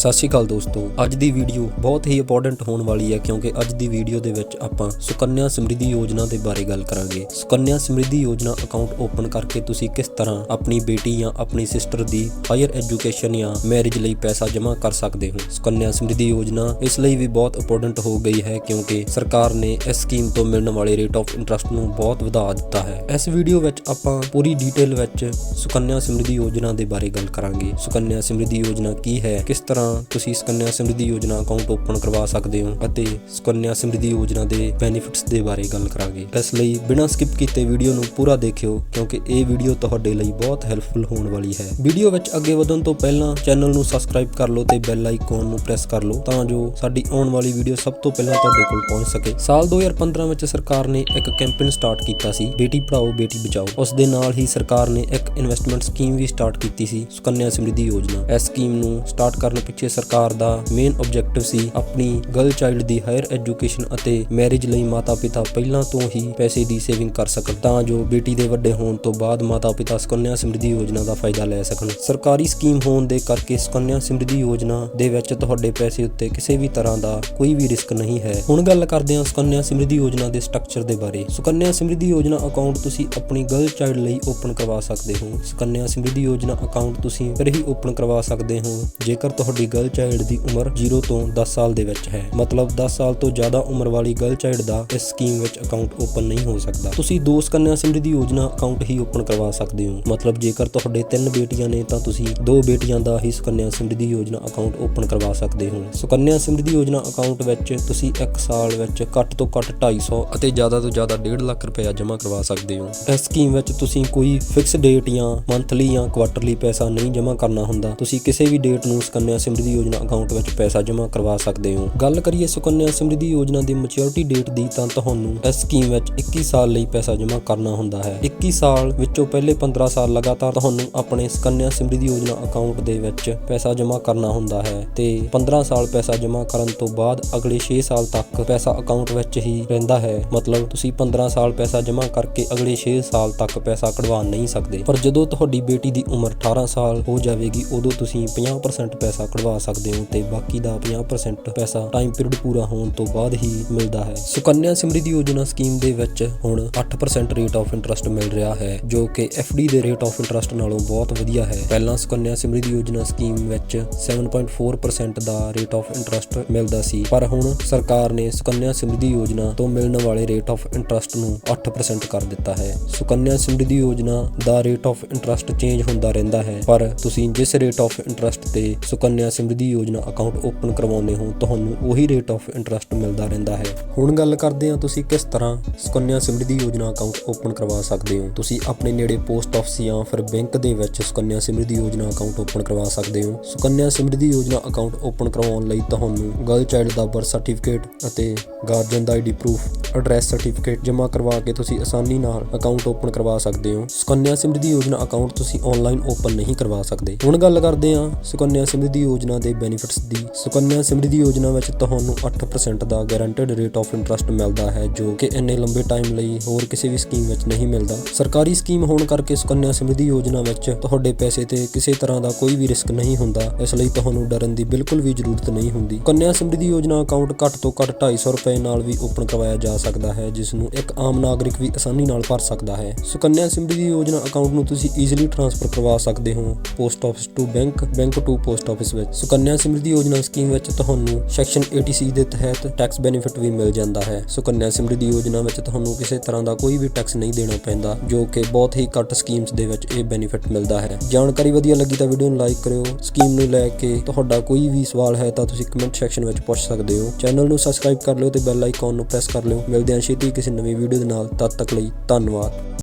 ਸਤਿ ਸ਼੍ਰੀ ਅਕਾਲ ਦੋਸਤੋ। ਅੱਜ ਦੀ ਵੀਡੀਓ ਬਹੁਤ ਹੀ ਇੰਪੋਰਟੈਂਟ ਹੋਣ ਵਾਲੀ ਹੈ ਕਿਉਂਕਿ ਅੱਜ ਦੀ ਵੀਡੀਓ ਦੇ ਵਿੱਚ ਆਪਾਂ ਸੁਕੰਨਿਆ ਸਮਰਿੱਧੀ ਯੋਜਨਾ ਦੇ ਬਾਰੇ ਗੱਲ ਕਰਾਂਗੇ। ਸੁਕੰਨਿਆ ਸਮਰਿੱਧੀ ਯੋਜਨਾ ਅਕਾਊਂਟ ਓਪਨ ਕਰਕੇ ਤੁਸੀਂ ਕਿਸ ਤਰ੍ਹਾਂ ਆਪਣੀ ਬੇਟੀ ਜਾਂ ਆਪਣੀ ਸਿਸਟਰ ਦੀ ਹਾਇਰ ਐਜੂਕੇਸ਼ਨ ਜਾਂ ਮੈਰਿਜ ਲਈ ਪੈਸਾ ਜਮ੍ਹਾਂ ਕਰ ਸਕਦੇ ਹੋ? ਸੁਕੰਨਿਆ ਸਮਰਿੱਧੀ ਯੋਜਨਾ ਇਸ ਲਈ ਵੀ ਬਹੁਤ ਇੰਪੋਰਟੈਂਟ ਹੋ ਗਈ ਹੈ ਕਿਉਂਕਿ ਸਰਕਾਰ ਨੇ ਇਸ ਸਕੀਮ ਤੋਂ ਮਿਲਣ ਵਾਲੇ ਰੇਟ ਆਫ ਇੰਟਰਸਟ ਨੂੰ ਬਹੁਤ ਵਧਾ ਦਿੱਤਾ ਹੈ। ਇਸ ਵੀਡੀਓ ਵਿੱਚ ਆਪਾਂ ਪੂਰੀ ਡਿਟੇਲ ਵਿੱਚ ਸੁਕੰਨਿਆ ਸਮਰਿੱਧੀ ਯੋਜਨਾ ਦੇ ਬਾਰੇ ਗੱਲ ਕਰਾਂਗੇ। ਸੁਕੰਨਿਆ ਸਮਰਿੱਧੀ ਯੋਜਨਾ ਕੀ ਹੈ? ਕਿਸ ਤਰ੍ਹਾਂ ਤੁਸੀਂ ਸੁਕੰਨਿਆ ਸਮਰਿੱਧੀ ਯੋਜਨਾ ਅਕਾਊਂਟ ਓਪਨ ਕਰਵਾ ਸਕਦੇ ਹੋ ਅਤੇ ਸੁਕੰਨਿਆ ਸਮਰਿੱਧੀ ਯੋਜਨਾ ਦੇ ਬੈਨੀਫਿਟਸ ਦੇ ਬਾਰੇ ਗੱਲ ਕਰਾਂਗੇ। ਇਸ ਲਈ ਬਿਨਾਂ ਸਕਿਪ ਕੀਤੇ ਵੀਡੀਓ ਨੂੰ ਪੂਰਾ ਦੇਖਿਓ ਕਿਉਂਕਿ ਇਹ ਵੀਡੀਓ ਤੁਹਾਡੇ ਲਈ ਬਹੁਤ ਹੈਲਪਫੁਲ ਹੋਣ ਵਾਲੀ ਹੈ। ਵੀਡੀਓ ਵਿੱਚ ਅੱਗੇ ਵਧਣ ਤੋਂ ਪਹਿਲਾਂ ਚੈਨਲ ਨੂੰ ਸਬਸਕ੍ਰਾਈਬ ਕਰ ਲਓ ਤੇ ਬੈਲ ਆਈਕਨ ਨੂੰ ਪ੍ਰੈਸ ਕਰ ਲਓ ਤਾਂ ਜੋ ਸਾਡੀ ਆਉਣ ਵਾਲੀ ਵੀਡੀਓ ਸਭ ਤੋਂ ਪਹਿਲਾਂ ਤੁਹਾਡੇ ਕੋਲ ਪਹੁੰਚ ਸਕੇ। ਸਾਲ 2015 ਵਿੱਚ ਸਰਕਾਰ ਨੇ ਇੱਕ ਕੈਂਪੇਨ ਸਟਾਰਟ ਕੀਤਾ ਸੀ, ਬੇਟੀ ਪੜਾਓ ਬੇਟੀ ਬਚਾਓ। ਉਸ ਦੇ ਨਾਲ ਹੀ ਸਰਕਾਰ ਨੇ ਇੱਕ ਇਨਵੈਸਟਮੈਂਟ ਸਕੀਮ ਵੀ ਸਟਾਰਟ ਕੀਤੀ ਸੀ, ਸੁਕੰਨਿਆ ਸਮਰਿੱਧੀ ਯੋਜਨਾ। ਇਸ ਸਕੀਮ ਨੂੰ ਸਟਾਰਟ ਕਰਨ ਪਿੱਛੇ ਸਰਕਾਰ ਦਾ ਮੇਨ ਆਬਜੈਕਟਿਵ ਸੀ ਆਪਣੀ ਗਰਲ ਚਾਈਲਡ ਦੀ ਹਾਇਰ ਐਜੂਕੇਸ਼ਨ ਅਤੇ ਮੈਰਿਜ ਲਈ ਮਾਤਾ-ਪਿਤਾ ਪਹਿਲਾਂ ਤੋਂ ਹੀ ਪੈਸੇ ਦੀ ਸੇਵਿੰਗ ਕਰ ਸਕਣ, ਤਾਂ ਜੋ ਬੇਟੀ ਦੇ ਵੱਡੇ ਹੋਣ ਤੋਂ ਬਾਅਦ ਮਾਤਾ-ਪਿਤਾ ਸੁਕੰਨਿਆ ਸਮਰਿੱਧੀ ਯੋਜਨਾ ਦਾ ਫਾਇਦਾ ਲੈ ਸਕਣ। ਸਰਕਾਰੀ ਸਕੀਮ ਹੋਣ ਦੇ ਕਰਕੇ ਸੁਕੰਨਿਆ ਸਮਰਿੱਧੀ ਯੋਜਨਾ ਦੇ ਵਿੱਚ ਤੁਹਾਡੇ ਪੈਸੇ ਉੱਤੇ ਕਿਸੇ ਵੀ ਤਰ੍ਹਾਂ ਦਾ ਕੋਈ ਵੀ ਰਿਸਕ ਨਹੀਂ ਹੈ। ਹੁਣ ਗੱਲ ਕਰਦੇ ਹਾਂ ਸੁਕੰਨਿਆ ਸਮਰਿੱਧੀ ਯੋਜਨਾ ਦੇ ਸਟਰਕਚਰ ਦੇ ਬਾਰੇ। ਸੁਕੰਨਿਆ ਸਮਰਿੱਧੀ ਯੋਜਨਾ ਅਕਾਊਂਟ ਤੁਸੀਂ ਆਪਣੀ ਗਰਲ ਚਾਈਲਡ ਲਈ ਓਪਨ ਕਰਵਾ ਸਕਦੇ ਹੋ। ਸੁਕੰਨਿਆ ਸਮਰਿੱਧੀ ਯੋਜਨਾ ਅਕਾਊਂਟ ਤੁਸੀਂ ਫਿਰ ਹੀ ਓਪਨ ਕਰਵਾ ਸਕਦੇ ਹੋ। ਜੇਕਰ ਤੁਹਾਡੀ ਗਰਲ ਚਾਈਲਡ ਦੀ ਉਮਰ 0 ਤੋਂ 10 ਸਾਲ ਦੇ ਵਿੱਚ ਹੈ। ਮਤਲਬ 10 ਸਾਲ ਤੋਂ ਜ਼ਿਆਦਾ ਉਮਰ ਵਾਲੀ ਗਰਲ ਚਾਈਲਡ ਦਾ ਇਸ ਸਕੀਮ ਵਿੱਚ ਅਕਾਊਂਟ ਓਪਨ ਨਹੀਂ ਹੋ ਸਕਦਾ। ਤੁਸੀਂ ਦੋ ਸੁਕੰਨਿਆ ਸਮਰਿੱਧੀ ਯੋਜਨਾ ਅਕਾਊਂਟ ਹੀ ਓਪਨ ਕਰਵਾ ਸਕਦੇ ਹੋ। ਮਤਲਬ ਜੇਕਰ ਤੁਹਾਡੇ ਤਿੰਨ ਬੇਟੀਆਂ ਨੇ ਤਾਂ ਤੁਸੀਂ ਦੋ ਬੇਟੀਆਂ ਦਾ ਹੀ ਸੁਕੰਨਿਆ ਸਮਰਿੱਧੀ ਯੋਜਨਾ ਅਕਾਊਂਟ ਓਪਨ ਕਰਵਾ ਸਕਦੇ ਹੋ। ਸੁਕੰਨਿਆ ਸਮਰਿੱਧੀ ਯੋਜਨਾ ਅਕਾਊਂਟ ਵਿੱਚ ਤੁਸੀਂ ਇੱਕ ਸਾਲ ਵਿੱਚ ਘੱਟ ਤੋਂ ਘੱਟ 250 ਅਤੇ ਜ਼ਿਆਦਾ ਤੋਂ ਜ਼ਿਆਦਾ 1.5 ਲੱਖ ਰੁਪਏ ਜਮ੍ਹਾਂ ਕਰਵਾ ਸਕਦੇ ਹੋ। ਇਸ ਸਕੀਮ ਵਿੱਚ ਤੁਸੀਂ ਕੋਈ ਫਿਕਸ ਡੇਟ ਜਾਂ ਮੰਥਲੀ ਜਾਂ ਕੁਆਟਰਲੀ ਪੈਸਾ ਨਹੀਂ ਜਮ੍ਹਾਂ ਕਰਨਾ ਹੁੰਦਾ। ਤੁਸੀਂ ਕਿਸੇ ਵੀ ਡੇਟ ਨੂੰ ਸੁਕੰਨਿਆ ਸਮਰਿੱਧੀ ਯੋਜਨਾ ਅਕਾਊਂਟ ਵਿੱਚ ਪੈਸਾ ਜਮ੍ਹਾਂ ਕਰਵਾ ਸਕਦੇ ਹੋ। ਗੱਲ ਕਰੀਏ ਸੁਕੰਨਿਆ ਸਮਰਿੱਧੀ ਯੋਜਨਾ ਦੀ ਮੈਚੁਰਿਟੀ ਡੇਟ ਦੀ ਤਾਂ ਤੁਹਾਨੂੰ ਇਸ ਸਕੀਮ ਵਿੱਚ 21 ਸਾਲ ਲਈ ਪੈਸਾ ਜਮ੍ਹਾਂ ਕਰਨਾ ਹੁੰਦਾ ਹੈ। 21 ਸਾਲ ਵਿੱਚੋਂ ਪਹਿਲੇ 15 ਸਾਲ ਲਗਾਤਾਰ ਤੁਹਾਨੂੰ ਆਪਣੇ ਸੁਕੰਨਿਆ ਸਮਰਿੱਧੀ ਯੋਜਨਾ ਅਕਾਊਂਟ ਦੇ ਵਿੱਚ ਪੈਸਾ ਜਮ੍ਹਾਂ ਕਰਨਾ ਹੁੰਦਾ ਹੈ ਤੇ 15 ਸਾਲ ਪੈਸਾ ਜਮ੍ਹਾਂ ਕਰਨ ਤੋਂ ਬਾਅਦ ਅਗਲੇ 6 ਸਾਲ ਤੱਕ ਪੈਸਾ ਅਕਾਊਂਟ ਵਿੱਚ ਹੀ ਰਹਿੰਦਾ ਹੈ। ਮਤਲਬ ਤੁਸੀਂ 15 ਸਾਲ ਪੈਸਾ ਜਮ੍ਹਾਂ ਕਰਕੇ ਅਗਲੇ 6 ਸਾਲ ਤੱਕ ਪੈਸਾ ਕਢਵਾ ਨਹੀਂ ਸਕਦੇ। ਪਰ ਜਦੋਂ ਤੁਹਾਡੀ ਬੇਟੀ ਦੀ ਉਮਰ 18 ਸਾਲ ਹੋ ਜਾਵੇਗੀ, ਉਦੋਂ ਤੁਸੀਂ 50% ਪੈਸਾ ਕਢਵਾ ਸਕਦੇ ਹੋ ਤੇ ਬਾਕੀ ਦਾ 50% ਪੈਸਾ ਟਾਈਮ ਪੀਰੀਅਡ ਪੂਰਾ ਹੋਣ ਤੋਂ ਬਾਅਦ ਹੀ ਮਿਲਦਾ ਹੈ। ਸੁਕੰਨਿਆ ਸਮਰਿੱਧੀ ਯੋਜਨਾ ਸਕੀਮ ਦੇ ਵਿੱਚ ਹੁਣ 8% ਰੇਟ ਆਫ ਇੰਟਰਸਟ ਮਿਲ ਰਿਹਾ ਹੈ, ਜੋ ਕਿ FD ਦੇ ਰੇਟ ਆਫ ਇੰਟਰਸਟ ਨਾਲੋਂ ਬਹੁਤ ਵਧੀਆ ਹੈ। ਪਹਿਲਾਂ ਸੁਕੰਨਿਆ ਸਮਰਿੱਧੀ ਯੋਜਨਾ ਸਕੀਮ ਵਿੱਚ 7.4% ਦਾ ਰੇਟ ਆਫ ਇੰਟਰਸਟ ਮਿਲਦਾ ਸੀ, ਪਰ ਹੁਣ ਸਰਕਾਰ ਨੇ ਸੁਕੰਨਿਆ ਸਮਰਿੱਧੀ ਯੋਜਨਾ ਤੋਂ ਮਿਲਣ ਵਾਲੇ ਰੇਟ ਆਫ ਇੰਟਰਸਟ ਨੂੰ 8% ਕਰ ਦਿੱਤਾ ਹੈ। ਸੁਕੰਨਿਆ ਸਮਰਿੱਧੀ ਯੋਜਨਾ ਦਾ ਰੇਟ ਆਫ ਇੰਟਰਸਟ ਚੇਂਜ ਹੁੰਦਾ ਰਹਿੰਦਾ ਹੈ, ਪਰ ਤੁਸੀਂ ਜਿਸ ਰੇਟ ਆਫ ਇੰਟਰਸਟ ਤੇ ਸੁਕੰਨਿਆ ਸਮਰਿੱਧੀ ਯੋਜਨਾ ਅਕਾਊਂਟ ਓਪਨ ਕਰਵਾਉਂਦੇ ਹੋ, ਤੁਹਾਨੂੰ ਉਹੀ ਰੇਟ ਆਫ ਇੰਟਰਸਟ ਮਿਲਦਾ ਰਹਿੰਦਾ ਹੈ। ਹੁਣ ਗੱਲ ਕਰਦੇ ਹਾਂ ਤੁਸੀਂ ਕਿਸ ਤਰ੍ਹਾਂ ਸੁਕੰਨਿਆ ਸਮਰਿੱਧੀ ਯੋਜਨਾ ਅਕਾਊਂਟ ਓਪਨ ਕਰਵਾ ਸਕਦੇ ਹੋ। ਤੁਸੀਂ ਆਪਣੇ ਨੇੜੇ ਪੋਸਟ ਆਫਿਸ ਜਾਂ ਫਿਰ ਬੈਂਕ ਦੇ ਵਿੱਚ ਸੁਕੰਨਿਆ ਸਮਰਿੱਧੀ ਯੋਜਨਾ ਅਕਾਊਂਟ ਓਪਨ ਕਰਵਾ ਸਕਦੇ ਹੋ। ਸੁਕੰਨਿਆ ਸਮਰਿੱਧੀ ਯੋਜਨਾ ਅਕਾਊਂਟ ਓਪਨ ਕਰਵਾਉਣ ਲਈ ਤੁਹਾਨੂੰ ਗਰਲ ਚਾਈਲਡ ਦਾ ਬਰਥ ਸਰਟੀਫਿਕੇਟ ਅਤੇ ਗਾਰਡੀਅਨ ਦਾ ਆਈਡੀ ਪ੍ਰੂਫ ਐਡਰੈਸ ਸਰਟੀਫਿਕੇਟ ਜਮ੍ਹਾਂ ਕਰਵਾ ਕੇ ਤੁਸੀਂ ਆਸਾਨੀ ਨਾਲ ਅਕਾਊਂਟ ਓਪਨ ਕਰਵਾ ਸਕਦੇ ਹੋ। ਸੁਕੰਨਿਆ ਸਮਰਿੱਧੀ ਯੋਜਨਾ ਅਕਾਊਂਟ ਤੁਸੀਂ ਆਨਲਾਈਨ ਓਪਨ ਨਹੀਂ ਕਰਵਾ ਸਕਦੇ। ਹੁਣ ਗੱਲ ਕਰਦੇ ਹਾਂ ਸੁਕੰਨਿਆ ਸਮਰਿੱਧੀ ਯੋਜਨਾ ਦੇ ਬੈਨੀਫਿਟਸ ਦੀ। ਸੁਕੰਨਿਆ ਸਮਰਿੱਧੀ ਯੋਜਨਾ ਵਿੱਚ ਤੁਹਾਨੂੰ 8% ਦਾ ਗਾਰੰਟੀਡ ਰੇਟ ਆਫ ਇੰਟਰਸਟ ਮਿਲਦਾ ਹੈ, ਜੋ ਕਿ ਇੰਨੇ ਲੰਬੇ ਟਾਈਮ ਲਈ ਹੋਰ ਕਿਸੇ ਵੀ ਸਕੀਮ ਵਿੱਚ ਨਹੀਂ ਮਿਲਦਾ। ਸਰਕਾਰੀ ਸਕੀਮ ਹੋਣ ਕਰਕੇ ਸੁਕੰਨਿਆ ਸਮਰਿੱਧੀ ਯੋਜਨਾ ਵਿੱਚ ਤੁਹਾਡੇ ਪੈਸੇ ਤੇ ਕਿਸੇ ਤਰ੍ਹਾਂ ਦਾ ਕੋਈ ਵੀ ਰਿਸਕ ਨਹੀਂ ਹੁੰਦਾ, ਇਸ ਲਈ ਤੁਹਾਨੂੰ ਡਰਨ ਦੀ ਬਿਲਕੁਲ ਵੀ ਜ਼ਰੂਰਤ ਨਹੀਂ ਹੁੰਦੀ। ਸੁਕੰਨਿਆ ਸਮਰਿੱਧੀ ਯੋਜਨਾ ਅਕਾਊਂਟ ਘੱਟ ਤੋਂ ਘੱਟ 250 ਰੁਪਏ ਨਾਲ ਵੀ ਓਪਨ ਕਰਵਾਇਆ ਜਾ ਸਕਦਾ ਹੈ ਜਿਸ ਨੂੰ ਇੱਕ ਆਮ ਨਾਗਰਿਕ ਵੀ ਆਸਾਨੀ ਨਾਲ ਭਰ ਸਕਦਾ ਹੈ। ਸੁਕੰਨਿਆ ਸਮਰਿੱਧੀ ਯੋਜਨਾ ਅਕਾਊਂਟ ਨੂੰ ਤੁਸੀਂ ਈਜ਼ੀਲੀ ਟ੍ਰਾਂਸਫਰ ਕਰਵਾ ਸਕਦੇ ਹੋ post office to bank bank to post office ਵਿੱਚ। ਸੁਕੰਨਿਆ ਸਮਰਿੱਧੀ ਯੋਜਨਾ ਸਕੀਮ ਵਿੱਚ ਤੁਹਾਨੂੰ ਸੈਕਸ਼ਨ 80C ਦੇ ਤਹਿਤ ਟੈਕਸ ਬੈਨੀਫਿਟ ਵੀ ਮਿਲ ਜਾਂਦਾ ਹੈ। ਸੁਕੰਨਿਆ ਸਮਰਿੱਧੀ ਯੋਜਨਾ ਵਿੱਚ ਤੁਹਾਨੂੰ ਕਿਸੇ ਤਰ੍ਹਾਂ ਦਾ ਕੋਈ ਵੀ ਟੈਕਸ ਨਹੀਂ ਦੇਣਾ ਪੈਂਦਾ, ਜੋ ਕਿ ਬਹੁਤ ਹੀ ਘੱਟ ਸਕੀਮਸ ਦੇ ਵਿੱਚ ਇਹ ਬੈਨੀਫਿਟ ਮਿਲਦਾ ਹੈ। ਜਾਣਕਾਰੀ ਵਧੀਆ ਲੱਗੀ ਤਾਂ ਵੀਡੀਓ ਨੂੰ ਲਾਈਕ ਕਰਿਓ। ਸਕੀਮ ਨੂੰ ਲੈ ਕੇ ਤੁਹਾਡਾ ਕੋਈ ਵੀ ਸਵਾਲ ਹੈ ਤਾਂ ਤੁਸੀਂ ਕਮੈਂਟ ਸੈਕਸ਼ਨ ਵਿੱਚ ਪੁੱਛ ਸਕਦੇ ਹੋ। ਚੈਨਲ ਨੂੰ ਸਬਸਕ੍ਰਾਈਬ ਕਰ ਲਿਓ ਤੇ ਬੈਲ ਆਈਕਨ ਨੂੰ ਪ੍ਰੈਸ ਕਰ ਲਿਓ। ਮਿਲਦੇ ਹਾਂ ਛੇਤੀ ਕਿਸੇ ਨਵੀਂ ਵੀਡੀਓ ਦੇ ਨਾਲ। ਤਦ ਤੱਕ ਲਈ ਧੰਨਵਾਦ।